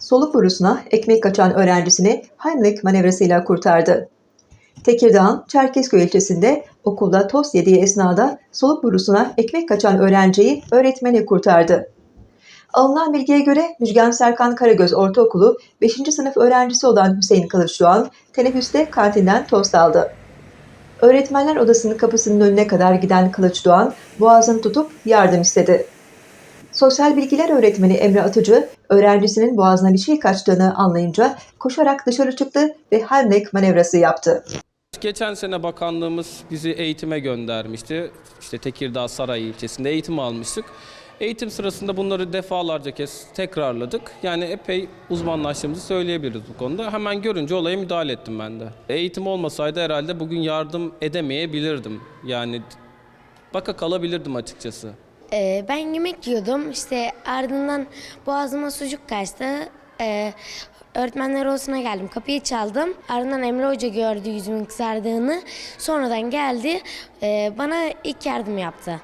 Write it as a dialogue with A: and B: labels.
A: soluk borusuna ekmek kaçan öğrencisini Heimlich manevrasıyla kurtardı. Tekirdağ'ın Çerkezköy ilçesinde okulda tost yediği esnada soluk borusuna ekmek kaçan öğrenciyi öğretmeni kurtardı. Alınan bilgiye göre Müjgan Serkan Karagöz Ortaokulu 5. sınıf öğrencisi olan Hüseyin Kılıçdoğan teneffüste kantinden tost aldı. Öğretmenler odasının kapısının önüne kadar giden Kılıçdoğan boğazını tutup yardım istedi. Sosyal bilgiler öğretmeni Emre Atıcı, öğrencisinin boğazına bir şey kaçtığını anlayınca koşarak dışarı çıktı ve Heimlich manevrası yaptı.
B: Geçen sene bakanlığımız bizi eğitime göndermişti. İşte Tekirdağ Saray ilçesinde eğitim almıştık. Eğitim sırasında bunları defalarca kez tekrarladık. Yani epey uzmanlaştığımızı söyleyebiliriz bu konuda. Hemen görünce olaya müdahale ettim ben de. Eğitim olmasaydı herhalde bugün yardım edemeyebilirdim. Yani baka kalabilirdim açıkçası.
C: Ee, ben yemek yiyordum. İşte ardından boğazıma sucuk kaçtı. Ee, öğretmenler odasına geldim. Kapıyı çaldım. Ardından Emre Hoca gördü yüzümün kızardığını. Sonradan geldi. ee, bana ilk yardım yaptı.